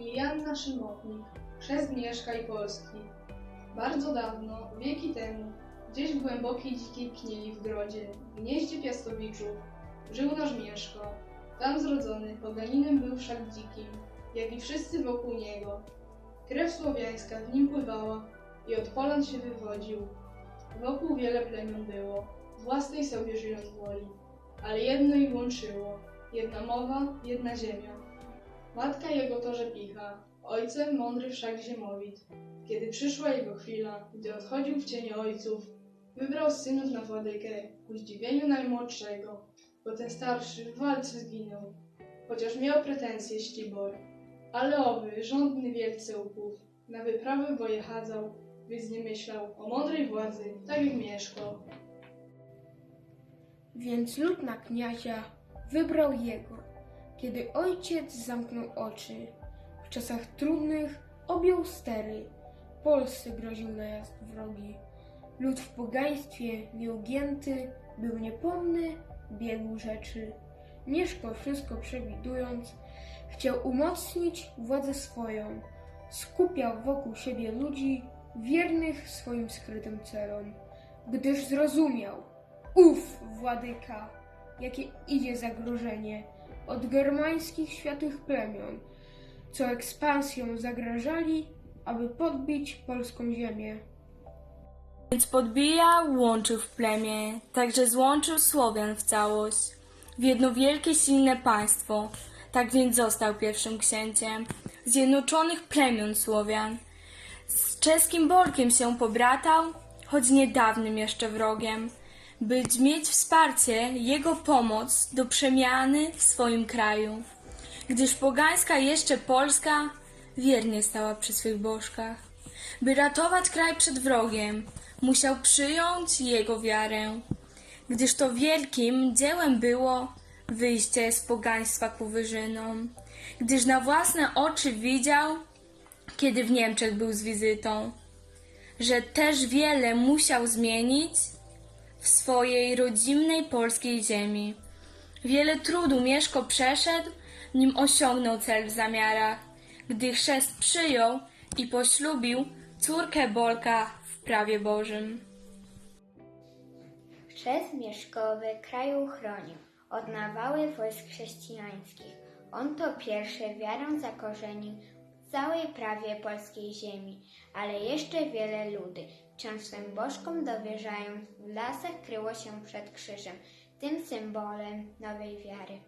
Joanna Szymownik, chrzest Mieszka i Polski. Bardzo dawno, wieki temu, gdzieś w głębokiej dzikiej kniei w grodzie, w gnieździe piastowiczów, żył nasz Mieszko. Tam zrodzony, poganinem był wszak dzikim, jak i wszyscy wokół niego. Krew słowiańska w nim pływała i od polan się wywodził. Wokół wiele plemion było, własnej sobie żyjąc woli, ale jedno ich łączyło, jedna mowa, jedna ziemia. Matka jego to Rzepicha, ojcem mądry wszak ziemowit. Kiedy przyszła jego chwila, gdy odchodził w cienie ojców, wybrał synów na władykę ku zdziwieniu najmłodszego, bo ten starszy w walce zginął, chociaż miał pretensje ścibor. Ale owy, rządny wielce upów, na wyprawy boje chadzał, więc nie myślał o mądrej władzy, tak jak Mieszko. Więc lud na kniazia wybrał jego, kiedy ojciec zamknął oczy. W czasach trudnych objął stery, Polsce groził najazd wrogi. Lud w pogaństwie nieugięty był niepomny biegu rzeczy. Mieszko wszystko przewidując, chciał umocnić władzę swoją. Skupiał wokół siebie ludzi wiernych swoim skrytym celom, gdyż zrozumiał, Uf, władyka, jakie idzie zagrożenie od germańskich światłych plemion, co ekspansją zagrażali, aby podbić polską ziemię. Więc podbijał, łączył w plemię, także złączył Słowian w całość, w jedno wielkie, silne państwo. Tak więc został pierwszym księciem zjednoczonych plemion Słowian. Z czeskim Bolkiem się pobratał, choć niedawnym jeszcze wrogiem, by mieć wsparcie, jego pomoc do przemiany w swoim kraju. Gdyż pogańska jeszcze Polska wiernie stała przy swych bożkach. By ratować kraj przed wrogiem, musiał przyjąć jego wiarę, gdyż to wielkim dziełem było wyjście z pogaństwa ku wyżynom, gdyż na własne oczy widział, kiedy w Niemczech był z wizytą, że też wiele musiał zmienić w swojej rodzimnej polskiej ziemi. Wiele trudu Mieszko przeszedł, nim osiągnął cel w zamiarach, gdy chrzest przyjął i poślubił córkę Bolka w prawie Bożym. Chrzest mieszkowy kraju chronił od nawały wojsk chrześcijańskich. On to pierwszy wiarę zakorzenił całej prawie polskiej ziemi, ale jeszcze wiele ludy, wciąż swym bożkom dowierzając, w lasach kryło się przed krzyżem, tym symbolem nowej wiary.